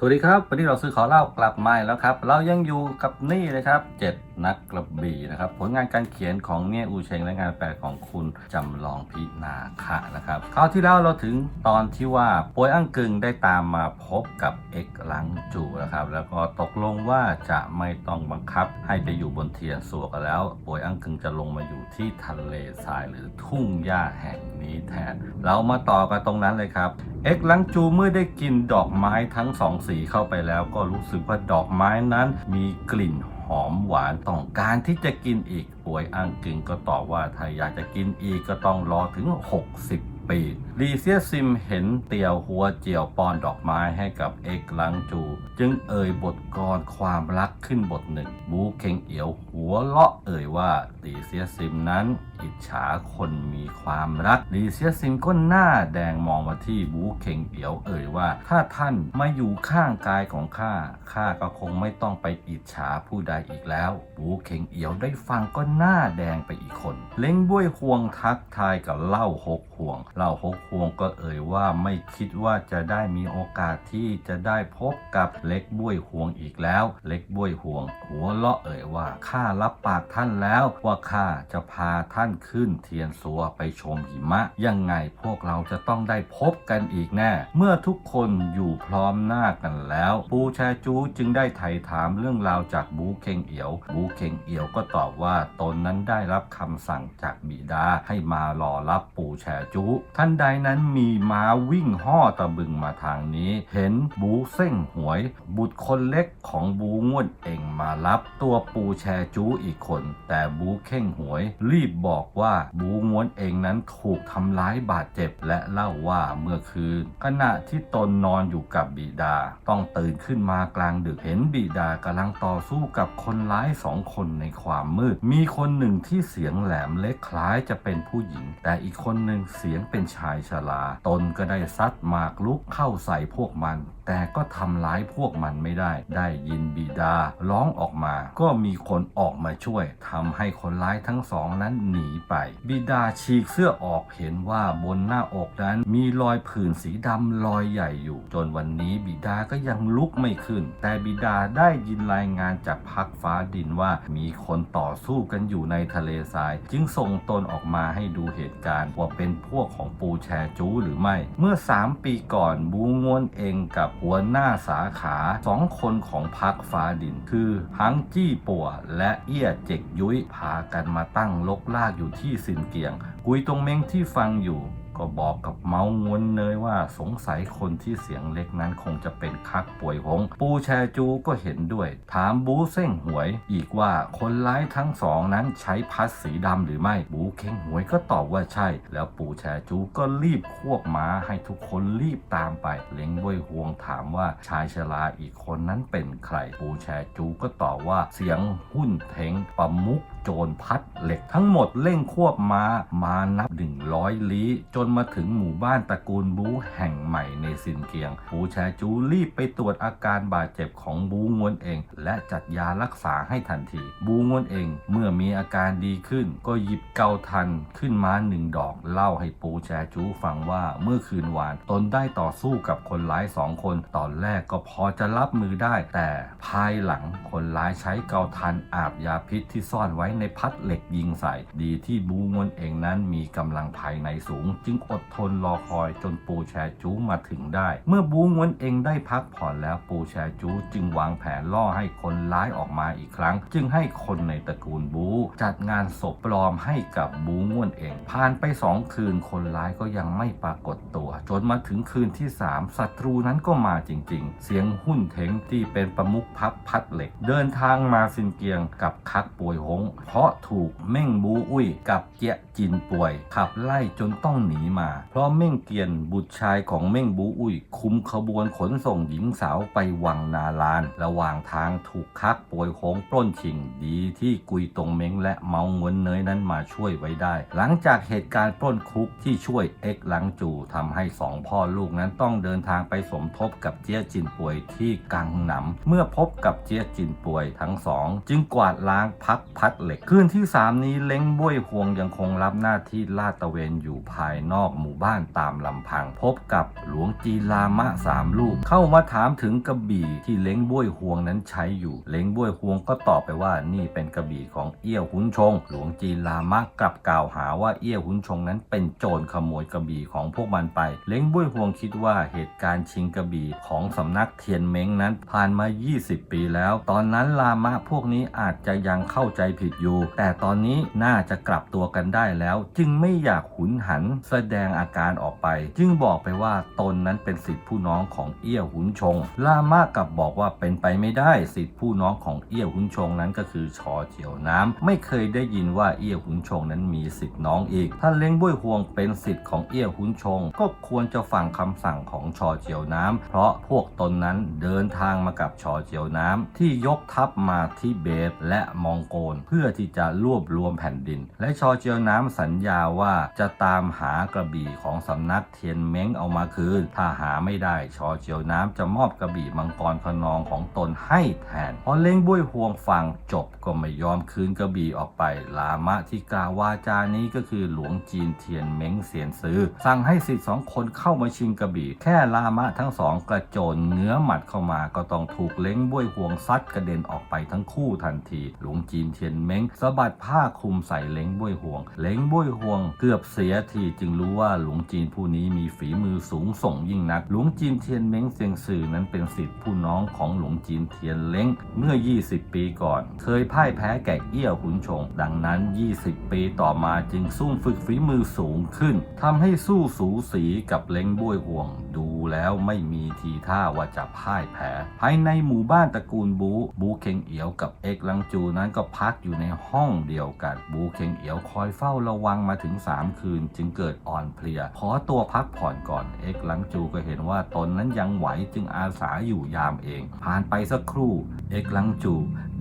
สวัสดีครับ วันนี้เราซื้อขอเล่ากลับมาแล้วครับ เรายังอยู่กับนี่นะครับเจ็ด นักกระบี่นะครับผลงานการเขียนของเนี่ยอูเชงและงานแปลของคุณจำลองพินาคะนะครับคราวที่แล้วเราถึงตอนที่ว่าป่วยอั้งกึงได้ตามมาพบกับเอกลังจูนะครับแล้วก็ตกลงว่าจะไม่ต้องบังคับให้ไปอยู่บนเทียนสัวกันแล้วป่วยอั้งกึงจะลงมาอยู่ที่ทะเลทรายหรือทุ่งหญ้าแห่งนี้แทน เรามาต่อกันตรงนั้นเลยครับเอ็กลังจูเมื่อได้กินดอกไม้ทั้งสองสีเข้าไปแล้วก็รู้สึกว่าดอกไม้นั้นมีกลิ่นห หอมหวานต้องการที่จะกินอีกป่วยอังกึงก็ตอบว่าถ้าอยากจะกินอีกก็ต้องรอถึง 60 ปีลีเซียซิมเห็นเตียวหัวเจียวปอนดอกไม้ให้กับเอกลังจู จึงเอ่ยบทกรความรักขึ้นบทหนึ่ง บูเคงเอียวหัวเลาะเอ่ยว่าลีเซียซิมนั้นอิจฉาคนมีความรักลีเซียซิมก็หน้าแดงมองมาที่บูเคงเอียวเอ่ยว่า ถ้าท่านมาอยู่ข้างกายของข้าข้าก็คงไม่ต้องไปอิจฉาผู้ใดอีกแล้วบูเคงเอียวได้ฟังก็หน้าแดงไปอีกคน เล้งบ้วยห่วงทักทายกับเล่าหกห่วงเล่าหกห่วงก็เอ่ยว่าไม่คิดว่าจะได้มีโอกาสที่จะได้พบกับเล็กบ้วยหวงอีกแล้ว เล็กบ้วยหวง หัวเลาะเอ่ยว่าข้ารับปากท่านแล้วว่าข้าจะพาท่านขึ้นเทียนสัวไปชมหิมะ ยังไงพวกเราจะต้องได้พบกันอีกแน่ เมื่อทุกคนอยู่พร้อมหน้ากันแล้ว ปูแชจูจึงได้ไถ่ถามเรื่องราวจากบูเคงเอียวบูเคงเอียวก็ตอบว่าตนนั้นได้รับคำสั่งจากบิดาให้มารอรับปูแชจูท่านใดนั้นมีม้าวิ่งห่อตะบึงมาทางนี้ เห็นบูเส้งหวย บุตรคนเล็กของบูง่วนเองมารับตัวปูแชจูอีกคน แต่บูเข่งหวย รีบบอกว่าบูง่วนเองนั้นถูกทำร้ายบาดเจ็บและเล่าว่าเมื่อคืน ขณะที่ตนนอนอยู่กับบิดา ต้องตื่นขึ้นมากลางดึกเห็นบิดากำลังต่อสู้กับคนร้ายสองคนในความมืด มีคนหนึ่งที่เสียงแหลมเล็กคล้ายจะเป็นผู้หญิง แต่อีกคนหนึ่งเสียงเป็นชายชราตนก็ได้ซัดหมากลุกเข้าใส่พวกมัน แต่ก็ทำร้ายพวกมันไม่ได้ ได้ยินบิดาร้องออกมา ก็มีคนออกมาช่วยทำให้คนร้ายทั้งสองนั้นหนีไป บิดาฉีกเสื้อออกเห็นว่าบนหน้าอกนั้นมีรอยผื่นสีดำรอยใหญ่อยู่ จนวันนี้บิดาก็ยังลุกไม่ขึ้น แต่บิดาได้ยินรายงานจากพักฟ้าดินว่ามีคนต่อสู้กันอยู่ในทะเลทราย จึงส่งตนออกมาให้ดูเหตุการณ์ว่าเป็นพวกของปูแชจูหรือไม่ เมื่อ 3 ปีก่อนบูงวนเองกับหัวหน้าสาขาสองคนของพักฟ้าดิน คือฮังจี้ปัวและเอี้ยเจกยุ้ยพากันมาตั้งลกลากอยู่ที่สินเกียง กุยตรงเม้งที่ฟังอยู่ ก็บอกกับเมาส์งวนเนยว่าสงสัยคนที่เสียงเล็กนั้นคงจะเป็นคักป่วยหง ปูแชจูก็เห็นด้วย ถามบูเส้งหวย อีกว่าคนร้ายทั้งสองนั้นใช้พัดสีดำหรือไม่ บูเข่งหวยก็ตอบว่าใช่ แล้วปูแชจูก็รีบควบม้าให้ทุกคนรีบตามไป เล้งบวยห่วงถามว่าชายชราอีกคนนั้นเป็นใคร ปูแชจูก็ตอบว่าเสียงหุ้นเทงปะมุก จรพัดเหล็กทั้งหมดเร่งควบม้ามานับ 100 ลี้ จนมาถึงหมู่บ้านตระกูลบูแห่งใหม่ในซินเกียง ปูแชจูรีบไปตรวจอาการบาดเจ็บของบูงวนเอง และจัดยารักษาให้ทันที บูงวนเองเมื่อมีอาการดีขึ้น ก็หยิบเกาทันขึ้นมาหนึ่งดอกเล่าให้ปูแชจูฟังว่าเมื่อคืนวาน ตนได้ต่อสู้กับคนร้ายสองคน ตอนแรกก็พอจะรับมือได้ แต่ภายหลังคนร้ายใช้เกาทันอาบยาพิษที่ซ่อนไว้ในในพัดเหล็กยิงใส่ ดีที่บูงวนเองนั้นมีกำลังภายในสูง จึงอดทนรอคอยจนปูแชจูมาถึงได้ เมื่อบูงวนเองได้พักผ่อนแล้วปูแชจูจึงวางแผนล่อให้คนร้ายออกมาอีกครั้ง จึงให้คนในตระกูลบูจัดงานศพปลอมให้กับบูงวนเอง ผ่านไปสองคืนคนร้ายก็ยังไม่ปรากฏตัว จนมาถึงคืนที่สามศัตรูนั้นก็มาจริง ๆ เสียงหุ้นเทงที่เป็นประมุขพับพัดเหล็ก เดินทางมาซินเกียงกับคักป่วยหงเพราะถูกเม่งบูอุ้ยกับเจียจินป่วย ขับไล่จนต้องหนีมา เพราะเม่งเกียนบุตรชายของเม่งบูอุ้ย คุมขบวนขนส่งหญิงสาวไปวังนาลาน ระหว่างทางถูกคักป่วยหงปล้นชิง ดีที่กุยตงเม้งและเมาเงินเนยนั้นมาช่วยไว้ได้ หลังจากเหตุการณ์ปล้นคุกที่ช่วยเอ็กหลังจูทำให้สองพ่อลูกนั้นต้องเดินทางไปสมทบกับเจียจินป่วยที่กังหนำเมื่อพบกับเจียจินป่วยทั้งสอง จึงกวาดล้างพักพัดเหล็ก คืนที่ 3 นี้เล้งบ้วยหวงยังคงรับหน้าที่ลาดตะเวนอยู่ภายนอกหมู่บ้านตามลำพังพบกับหลวงจีลามะสามลูก เข้ามาถามถึงกระบี่ที่เล้งบ้วยฮวงนั้นใช้อยู่ เล้งบ้วยฮวงก็ตอบไปว่านี่เป็นกระบี่ของเอี้ยวหุนชง หลวงจีลามะกลับกล่าวหาว่าเอี้ยวหุนชงนั้นเป็นโจรขโมยกระบี่ของพวกมันไป เล้งบ้วยฮวงคิดว่าเหตุการณ์ชิงกระบี่ของสำนักเทียนเม้งนั้นผ่านมา 20 ปีแล้ว ตอนนั้นลามะพวกนี้อาจจะยังเข้าใจผิดอยู่ แต่ตอนนี้น่าจะกลับตัวกันได้แล้ว จึงไม่อยากหุนหันแสดงอาการออกไป จึงบอกไปว่าตนนั้นเป็นสิทธิผู้น้องของเอี้ยวหุนชง ล่ามะกลับบอกว่าเป็นไปไม่ได้สิทธิผู้น้องของเอี้ยวหุนชงนั้นก็คือชอเจียวน้ำไม่เคยได้ยินว่าเอี้ยวหุนชงนั้นมีสิทธิน้องอีก ถ้าเล้งบ้วยฮวงเป็นสิทธิ์ของเอี้ยวหุนชง ก็ควรจะฟังคำสั่งของชอเจียวน้ำเพราะพวกตนนั้นเดินทางมากับชอเจียวน้ำที่ยกทัพมาที่เบตและมองโกลเพื่ออที่จะรวบรวมแผ่นดิน และชอเจียวน้ำสัญญาว่าจะตามหากระบี่ของสำนักเทียนเม้งเอามาคืน ถ้าหาไม่ได้ชอเจียวน้ำจะมอบกระบี่มังกรขนองของตนให้แทนพอเล้งบ้วยฮวงฟังจบก็ไม่ยอมคืนกระบี่ออกไป ลามะที่กล่าววาจานี้ก็คือหลวงจีนเทียนเม้งเสียนซื้อ สั่งให้สิทธิ์สองคนเข้ามาชิงกระบี่ แค่ลามะทั้งสองกระโจนเงื้อหมัดเข้ามาก็ต้องถูกเล้งบ้วยฮวงซัดกระเด็นออกไปทั้งคู่ทันที หลวงจีนเทียนเม้งสะบัดผ้าคลุมใส่เล้งบ้วยฮวง เล้งบ้วยฮวง เกือบเสียทีจึงรู้ว่าหลวงจีนผู้นี้มีฝีมือสูงส่งยิ่งนัก หลวงจีนเทียนเม้งเซียงซื่อนั้นเป็นสิทธิผู้น้องของหลวงจีนเทียนเล้งเมื่อ 20 ปีก่อน เคยพ่ายแพ้แก่เอี้ยวขุนชง ดังนั้น 20 ปีต่อมาจึงซุ่มฝึกฝีมือสูงขึ้นทำให้สู้สูสีกับเล้งบ้วยห่วง ดูแล้วไม่มีทีท่าว่าจะพ่ายแพ้ ภายในหมู่บ้านตระกูลบูบูเคงเอียวกับเอกลังจูนั้นก็พักอยู่ในห้องเดียวกัน บูเคงเอียวคอยเฝ้าระวังมาถึง 3 คืน จึงเกิดอ่อนเพลีย ขอตัวพักผ่อนก่อน เอกหลังจูก็เห็นว่าตนนั้นยังไหวจึงอาสาอยู่ยามเอง ผ่านไปสักครู่ เอกหลังจู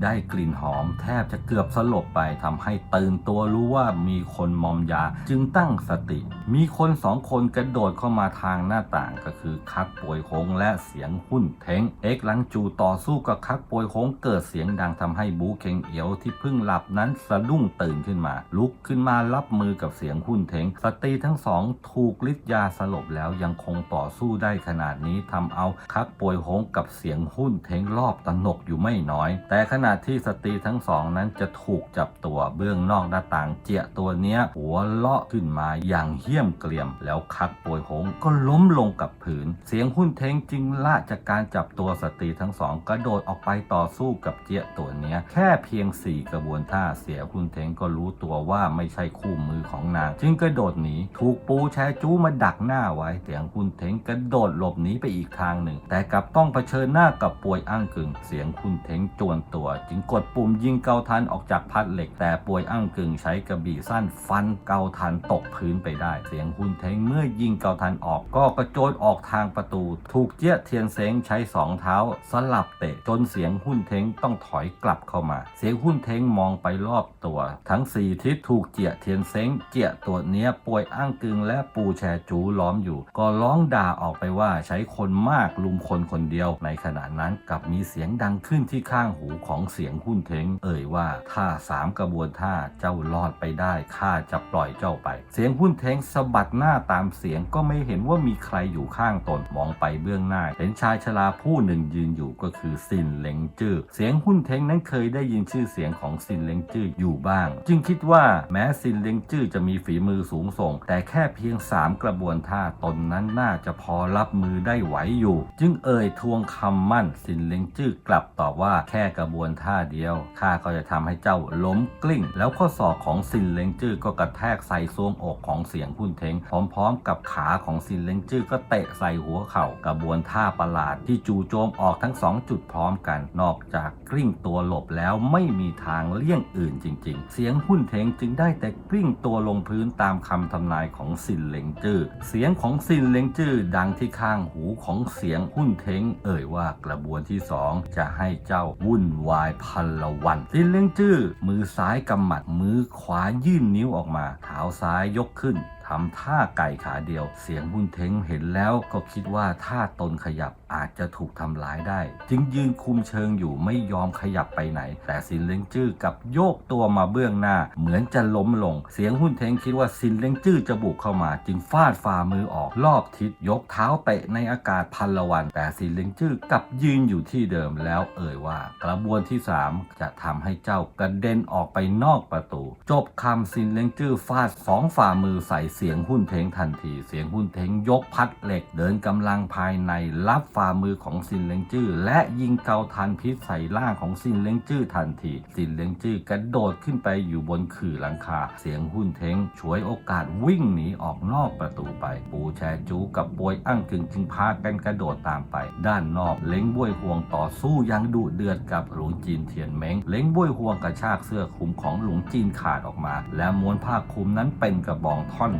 ได้กลิ่นหอมแทบจะเกือบสลบไปทำให้ตื่นตัวรู้ว่ามีคนมอมยาจึงตั้งสติ มีคนสองคนกระโดดเข้ามาทางหน้าต่างก็คือคักป่วยคงและเสียงหุ้นเทงเอกลังจูต่อสู้กับคักป่วยคงเกิดเสียงดังทำให้บูเคงเอียวที่เพิ่งหลับนั้นสะดุ้งตื่นขึ้นมา ลุกขึ้นมารับมือกับเสียงหุ้นเทงสตรีทั้งสองถูกฤทธิ์ยาสลบแล้วยังคงต่อสู้ได้ขนาดนี้ทำเอาคักป่วยคงกับเสียงหุ้นเทงรอบตนกอยู่ไม่น้อย แต่ขณะที่สตรีทั้งสองนั้นจะถูกจับตัวเบื้องนอกหน้าต่างเจียตัวเนี้ยหัวเลาะขึ้นมาอย่างเหี้ยมเกรียม แล้วคักป่วยหงก็ล้มลงกับผืน เสียงหุ้นเทงจึงละจากการจับตัวสตรีทั้งสองกระโดดออกไปต่อสู้กับเจียตัวเนี้ยแค่เพียงสี่กระบวนท่าเสียหุ้นเทงก็รู้ตัวว่าไม่ใช่คู่มือของนาง จึงกระโดดหนีถูกปูแชจูมาดักหน้าไว้ เสียงหุ้นเทงกระโดดหลบหนีไปอีกทางหนึ่ง แต่กลับต้องเผชิญหน้ากับป่วยอ้างกึ่งเสียงหุ้นเทงจวนตัวจึงกดปุ่มยิงเกาทันออกจากพัดเหล็ก แต่ป่วยอ้างกึ่งใช้กระบี่สั้นฟันเกาทันตกพื้นไปได้ เสียงหุ้นเทงเมื่อยิงเกาทันออกก็กระโจนออกทางประตู ถูกเจี้ยเทียนเซ้งใช้สองเท้า สลับเตะจนเสียงหุ้นเทงต้องถอยกลับเข้ามา เสียงหุ้นเทงมองไปรอบตัว ทั้งสี่ทิศถูกเจียเทียนเซ้งเจียตัวเนี้ยป่วยอ้างกึ่งและปูแชจูล้อมอยู่ ก็ร้องด่าออกไปว่าใช้คนมากลุมคนคนเดียวในขณะนั้นกลับมีเสียงดังขึ้นที่ข้างหูของเสียงหุ้นเทงเอ่ยว่าถ้าสามกระบวนท่าเจ้ารอดไปได้ข้าจะปล่อยเจ้าไป เสียงหุ้นเทงสะบัดหน้าตามเสียงก็ไม่เห็นว่ามีใครอยู่ข้างตนมองไปเบื้องหน้า เห็นชายชราผู้หนึ่งยืนอยู่ก็คือซินเหลงจื้อเสียงหุ้นเทงนั้นเคยได้ยินชื่อเสียงของซินเหลงจื้ออยู่บ้าง จึงคิดว่าแม้ซินเหลงจื้อจะมีฝีมือสูงส่ง แต่แค่เพียงสามกระบวนท่าตนนั้นน่าจะพอรับมือได้ไหวอยู่ จึงเอ่ยทวงคำมั่นซินเหลงจื้อกลับตอบว่าแค่กระบวนท่าเดียวข้าก็จะทำให้เจ้าล้มกลิ้ง แล้วข้อศอกของซินเลงจื้อก็กระแทกใส่ซวงอกของเสียงหุ้นเทงพร้อมๆ กับขาของซินเลงจื้อก็เตะใส่หัวเข่ากระบวนท่าประหลาดที่จู่โจมออกทั้งสองจุดพร้อมกัน นอกจากกลิ้งตัวหลบแล้วไม่มีทางเลี่ยงอื่นจริง ๆ เสียงหุ้นเทงจึงได้แต่กลิ้งตัวลงพื้นตามคำทำนายของซินเลงจื้อเสียงของซินเลงจื้อดังที่ข้างหูของเสียงหุ้นเทงเอ่ยว่ากระบวนที่สองจะให้เจ้าวุ่นวายพันละวันซินเหลงจื้อมือซ้ายกำหมัดมือขวายื่นนิ้วออกมาเท้าซ้ายยกขึ้น ทำท่าไก่ขาเดียว เสียงบุญเทงเห็นแล้วก็คิดว่าถ้าตนขยับอาจจะถูกทำร้ายได้ จึงยืนคุมเชิงอยู่ไม่ยอมขยับไปไหน แต่ซินเล้งจื้อกับโยกตัวมาเบื้องหน้า เหมือนจะล้มลง เสียงหุ่นเทงคิดว่าซินเล้งจื้อจะบุกเข้ามา จึงฟาดฝ่ามือออกรอบทิศยกเท้าเตะในอากาศพันละวัน แต่ซินเล้งจื้อกลับยืนอยู่ที่เดิมแล้วเอ่ยว่า กระบวนที่ 3 จะทำให้เจ้ากระเด็นออกไปนอกประตู จบคำซินเล้งจื้อฟาดสองฝ่ามือใส่เสียงหุ่นเทงทันที เสียงหุ่นเทงยกพัดเหล็กเดินกำลังภายในรับฝ่ามือของซินเล้งจื้อและยิงเกาทันพิษใส่ร่างของซินเล้งจื้อทันที ซินเล้งจื้อกระโดดขึ้นไปอยู่บนขื่อหลังคา เสียงหุ่นเทงฉวยโอกาสวิ่งหนีออกนอกประตูไป ปูแชจูกับปวยอั้งกึงจึงพากันกระโดดตามไป ด้านนอกเล้งบ้วยห่วงต่อสู้ยังดุเดือดกับหลวงจีนเทียนเม้งเล้งบ้วยห่วงกระชากเสื้อคลุมของหลวงจีนขาดออกมา และม้วนผ้าคลุมนั้นเป็นกระบองท่อน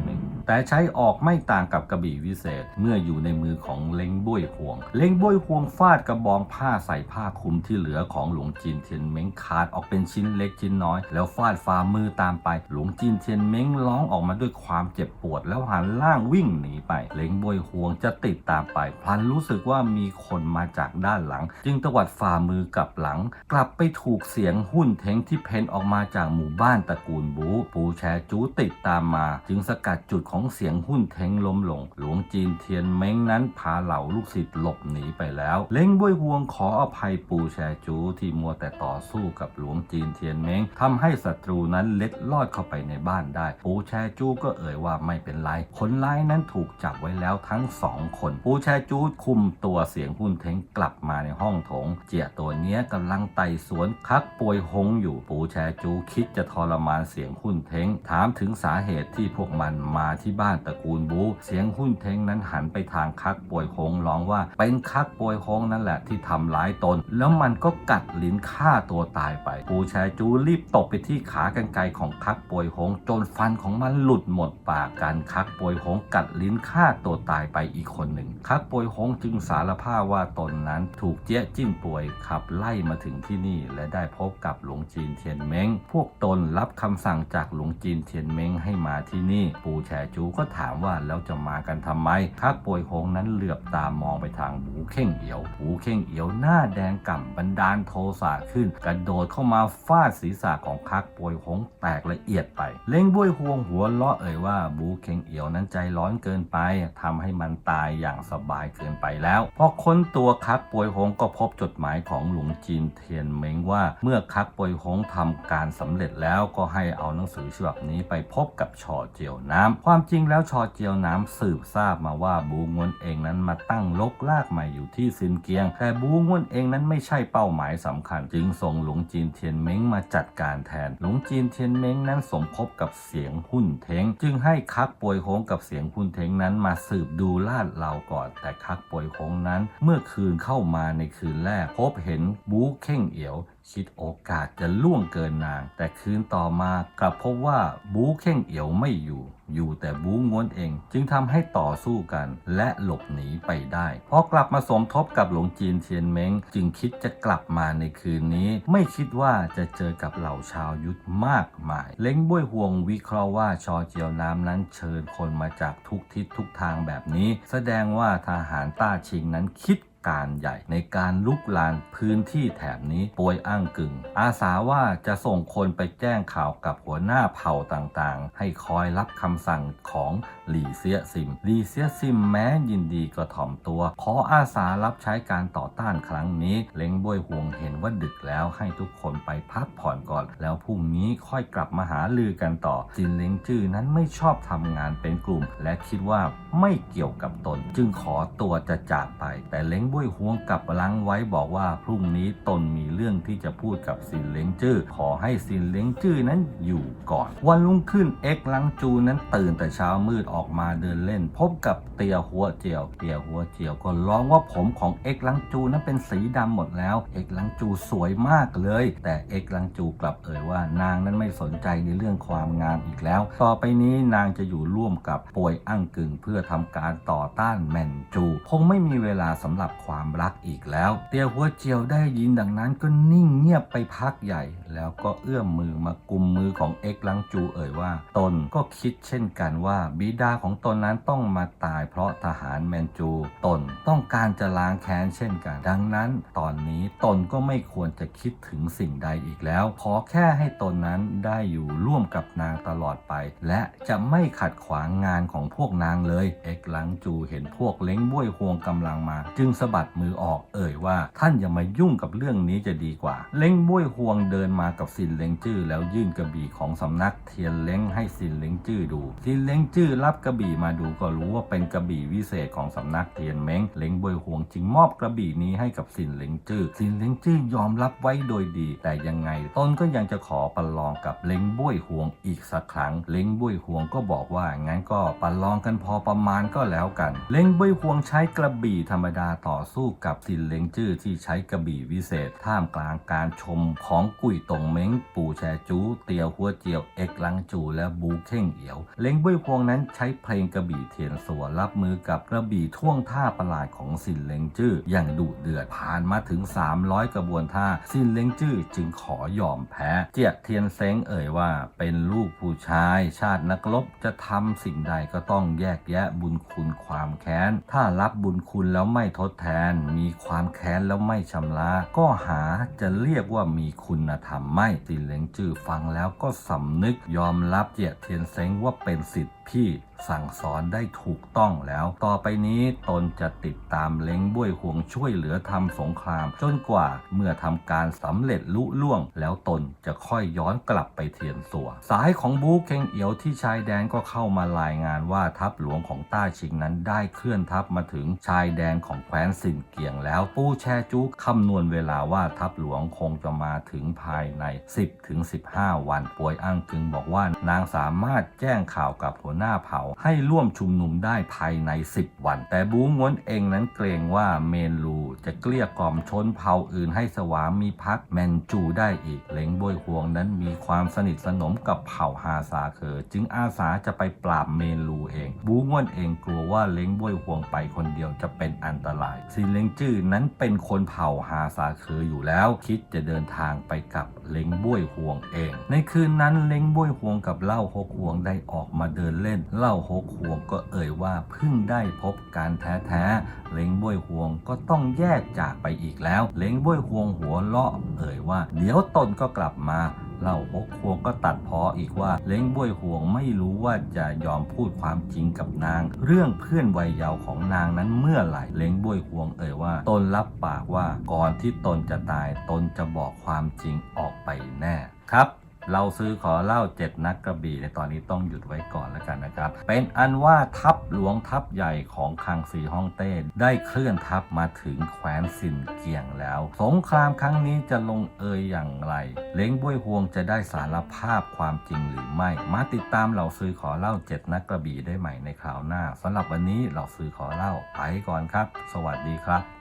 แต่ใช้ออกไม่ต่างกับกระบี่วิเศษ เมื่ออยู่ในมือของเล้งบ้วยห่วง เล้งบ้วยห่วงฟาดกระบองผ้าใส่ผ้าคลุมที่เหลือของหลวงจีนเทียนเม้งขาดออกเป็นชิ้นเล็กชิ้นน้อย แล้วฟาดฝ่ามือตามไป หลวงจีนเทียนเม้งร้องออกมาด้วยความเจ็บปวด แล้วหันล่างวิ่งหนีไป เล้งบ้วยห่วงจะติดตามไป พลันรู้สึกว่ามีคนมาจากด้านหลัง จึงตวัดฝ่ามือกลับหลัง กลับไปถูกเสียงหุ้นเทงที่เพนออกมาจากหมู่บ้านตระกูลบูปูแชจูติดตามมา จึงสกัดจุดของเสียงหุ้นเทงล้มลง หลวงจีนเทียนเม้งนั้นพาเหล่าลูกศิษย์หลบหนีไปแล้ว เล้งบ้วยห่วงขออภัยปูแชจูที่มัวแต่ต่อสู้กับหลวงจีนเทียนเม้งทำให้ศัตรูนั้นเล็ดลอดเข้าไปในบ้านได้ ปูแชจูก็เอ่ยว่าไม่เป็นไรคนร้ายนั้นถูกจับไว้แล้วทั้งสองคน ปูแชจูคุมตัวเสียงหุ้นเทงกลับมาในห้องโถง เจียตัวเนี้ยกำลังไต่สวนคักป่วยหงอยู่ ปูแชจูคิดจะทรมานเสียงหุ้นเทงถามถึงสาเหตุที่พวกมันมาที่ที่บ้านตระกูลบูเสียงหุ้นเทงนั้นหันไปทางคักป่วยหงร้องว่า เป็นคักป่วยหงนั่นแหละที่ทำร้ายตน แล้วมันก็กัดลิ้นฆ่าตัวตายไปปูแชจูรีบตบไปที่ขากรรไกรของคักป่วยหงจนฟันของมันหลุดหมดปากการคักป่วยหงกัดลิ้นฆ่าตัวตายไปอีกคนหนึ่ง คักป่วยหงจึงสารภาพว่าตนนั้นถูกเจ๊จิ้นป่วยขับไล่มาถึงที่นี่ และได้พบกับหลวงจีนเทียนเม้งพวกตนรับคำสั่งจากหลวงจีนเทียนเม้งให้มาที่นี่ ปูแชจูก็ถามว่าแล้วจะมากันทำไมคักป่วยหงนั้นเหลือบตามองไปทางบูเข่งเอียวบูเข่งเอียวหน้าแดงก่ำบันดาลโทสะขึ้น กระโดดเข้ามาฟาดศีรษะของคักป่วยหงแตกละเอียดไป เล้งบ้วยห่วงหัวเลาะเอ่ยว่าบูเข่งเอียวนั้นใจร้อนเกินไปทำให้มันตายอย่างสบายเกินไปแล้วพอค้นตัวคักป่วยหงก็พบจดหมายของหลวงจีนเทียนเม้งว่า เมื่อคักป่วยหงทำการสำเร็จแล้วก็ให้เอาหนังสือฉบับนี้ไปพบกับชอเจียวน้ำความจริงแล้วชอเจียวน้ำสืบทราบมาว่าบูงวนเองนั้นมาตั้งลกลากใหม่อยู่ที่ซินเกียง แต่บูงวนเองนั้นไม่ใช่เป้าหมายสำคัญ จึงส่งหลวงจีนเทียนเม้งมาจัดการแทน หลวงจีนเทียนเม้งนั้นสมคบกับเสียงหุ้นเทงจึงให้คักป่วยหงกับเสียงหุ้นเทงนั้นมาสืบดูลาดเราก่อน แต่คักป่วยหงนั้น เมื่อคืนเข้ามาในคืนแรกพบเห็นบูเข่งเอียว คิดโอกาสจะล่วงเกินนาง แต่คืนต่อมากลับพบว่าบูเข่งเอียวไม่อยู่ อยู่แต่บูงวนเอง จึงทำให้ต่อสู้กัน และหลบหนีไปได้พอกลับมาสมทบกับหลวงจีนเทียนเม้ง จึงคิดจะกลับมาในคืนนี้ ไม่คิดว่าจะเจอกับเหล่าชาวยุทธมากมาย เล้งบ้วยห่วงวิเคราะห์ว่าชอเจียวน้ำนั้นเชิญคนมาจากทุกทิศทุกทางแบบนี้ แสดงว่าทหารต้าชิงนั้นคิด การใหญ่ในการลุกลานพื้นที่แถบนี้ป่วยอ้างกึ่ง อาสาว่าจะส่งคนไปแจ้งข่าวกับหัวหน้าเผ่าต่างๆ ให้คอยรับคำสั่งของ หลี่เสียซิมหลี่เสียซิมแม้ยินดีก็ถ่อมตัว ขออาสารับใช้การต่อต้านครั้งนี้เล้งบ้วยห่วงเห็นว่าดึกแล้วให้ทุกคนไปพักผ่อนก่อน แล้วพรุ่งนี้ค่อยกลับมาหาลือกันต่อ จินเล้งจื้อนั้นไม่ชอบทำงานเป็นกลุ่ม และคิดว่าไม่เกี่ยวกับตน จึงขอตัวจะจากไป แต่เล้งบ้วยห่วงกลับลังไว้บอกว่าพรุ่งนี้ตนมีเรื่องที่จะพูดกับซินเล้งจื้อขอให้ซินเล้งจื้อนั้นอยู่ก่อน วันรุ่งขึ้นเอ็กลังจูนั้นตื่นแต่เช้ามืดออกออกมาเดินเล่น พบกับเตียหัวเจียว เตียหัวเจียวก็ร้องว่าผมของเอกลังจูนั้นเป็นสีดำหมดแล้ว เอกลังจูสวยมากเลย แต่เอกลังจูกลับเอ่ยว่านางนั้นไม่สนใจในเรื่องความงามอีกแล้ว ต่อไปนี้นางจะอยู่ร่วมกับป่วยอั้งกึ่งเพื่อทำการต่อต้านแมนจู คงไม่มีเวลาสำหรับความรักอีกแล้ว เตียวหัวเจียวได้ยินดังนั้นก็นิ่งเงียบไปพักใหญ่ แล้วก็เอื้อมมือมากุมมือของเอกลังจูเอ่ยว่า ตนก็คิดเช่นกันว่าบิดาของตนนั้นต้องมาตายเพราะทหารแมนจู ตนต้องการจะล้างแค้นเช่นกัน ดังนั้นตอนนี้ตนก็ไม่ควรจะคิดถึงสิ่งใดอีกแล้ว ขอแค่ให้ตนนั้นได้อยู่ร่วมกับนางตลอดไป และจะไม่ขัดขวางงานของพวกนางเลย เอกลังจูเห็นพวกเล้งบ้วยฮวงกำลังมา จึงสะบัดมือออกเอ่ยว่าท่านอย่ามายุ่งกับเรื่องนี้จะดีกว่า เล้งบ้วยฮวงเดินมากับซินเล้งจื้อแล้วยื่นกระบี่ของสำนักเทียนเล้งให้ซินเล้งจื้อดูซินเล้งจื้อรับกระบี่มาดูก็รู้ว่าเป็นกระบี่วิเศษของสำนักเทียนเม้งเล้งบ้วยฮวงจึงมอบกระบี่นี้ให้กับซินเล้งจื้อซินเล้งจื้อยอมรับไว้โดยดี แต่ยังไงตนก็ยังจะขอประลองกับเล้งบ้วยฮวงอีกสักครั้งเล้งบ้วยฮวงก็บอกว่างั้นก็ประลองกันพอประมาณก็แล้วกัน เล้งบ้วยฮวงใช้กระบี่ธรรมดาต่อสู้กับซินเล้งจื้อที่ใช้กระบี่วิเศษ ท่ามกลางการชมของกุยตงเม้ง ปู่แชจูเตียวหัวเจียวเอกลังจูและบูเข่งเอียว เล้งบ้วยฮวงนั้นใช้เพลงกระบี่เทียนสัวรับมือกับกระบี่ท่วงท่าประหลาดของซินเลงจื้ออย่างดุเดือดผ่านมาถึง 300 กระบวนท่าซินเลงจื้อจึงขอยอมแพ้ เจียเทียนเซ้งเอ่ยว่า เป็นลูกผู้ชาย ชาตินักรบจะทำสิ่งใดก็ต้องแยกแยะบุญคุณความแค้น ถ้ารับบุญคุณแล้วไม่ทดแทน มีความแค้นแล้วไม่ชำระก็หาจะเรียกว่ามีคุณธรรมไม่ซินเลงจื้อฟังแล้วก็สำนึกยอมรับเจียเทียนเซ้งว่าเป็นสิทธิพี่สั่งสอนได้ถูกต้องแล้ว ต่อไปนี้ตนจะติดตามเล้งบ้วยห่วงช่วยเหลือทำสงคราม จนกว่าเมื่อทำการสำเร็จลุล่วง แล้วตนจะค่อยย้อนกลับไปเทียนสัว สายของบูเคงเอียวที่ชายแดนก็เข้ามารายงานว่าทัพหลวงของต้าชิงนั้นได้เคลื่อนทัพมาถึงชายแดนของแคว้นสินเกียงแล้วปูแชจุคำนวณเวลาว่าทัพหลวงคงจะมาถึงภายใน 10ถึง15 วันป่วยอ้างกึงบอกว่านางสามารถแจ้งข่าวกับหัวหน้าเผ่าให้ร่วมชุมนุมได้ภายใน 10 วัน แต่บูงวนเองนั้นเกรงว่าเมนลูจะเกลี้ยกล่อมชนเผ่าอื่นให้สวามีพักแมนจูได้อีกเล้งบวยฮวงนั้นมีความสนิทสนมกับเผ่าฮาซาเคอจึงอาสาจะไปปราบเมนลูเอง บูงวนเองกลัวว่าเล้งบวยฮวงไปคนเดียวจะเป็นอันตรายซินเล้งจื้อนั้นเป็นคนเผ่าฮาซาเคออยู่แล้วคิดจะเดินทางไปกับเล้งบวยฮวงเอง ในคืนนั้นเล้งบวยฮวงกับเล่าฮกฮวงได้ออกมาเดินเล่นเล่าฮกฮวงก็เอ่ยว่าเพิ่งได้พบการแท้ๆเล้งบ้วยฮวงก็ต้องแยกจากไปอีกแล้ว เล้งบ้วยฮวงหัวเลาะเอ่ยว่า เดี๋ยวตนก็กลับมาเล่าฮกฮวงก็ตัดพออีกว่า เล้งบ้วยฮวงไม่รู้ว่าจะยอมพูดความจริงกับนาง เรื่องเพื่อนวัยเยาว์ของนางนั้นเมื่อไหร่เล้งบ้วยฮวงเอ่ยว่า ตนรับปากว่าก่อนที่ตนจะตายตนจะบอกความจริงออกไปแน่ครับ เราซื้อขอเล่าเจ็ดนักกระบี่ในตอนนี้ต้องหยุดไว้ก่อนแล้วกันนะครับ เป็นอันว่าทัพหลวงทัพใหญ่ของคังสีฮ่องเต้ได้เคลื่อนทัพมาถึงแคว้นซินเกียงแล้ว สงครามครั้งนี้จะลงเอยอย่างไร เล้งบ้วยฮวงจะได้สารภาพความจริงหรือไม่ มาติดตามเราซื้อขอเล่าเจ็ดนักกระบี่ได้ใหม่ในคราวหน้าสำหรับวันนี้เราซื้อขอเล่าไปก่อนครับ สวัสดีครับ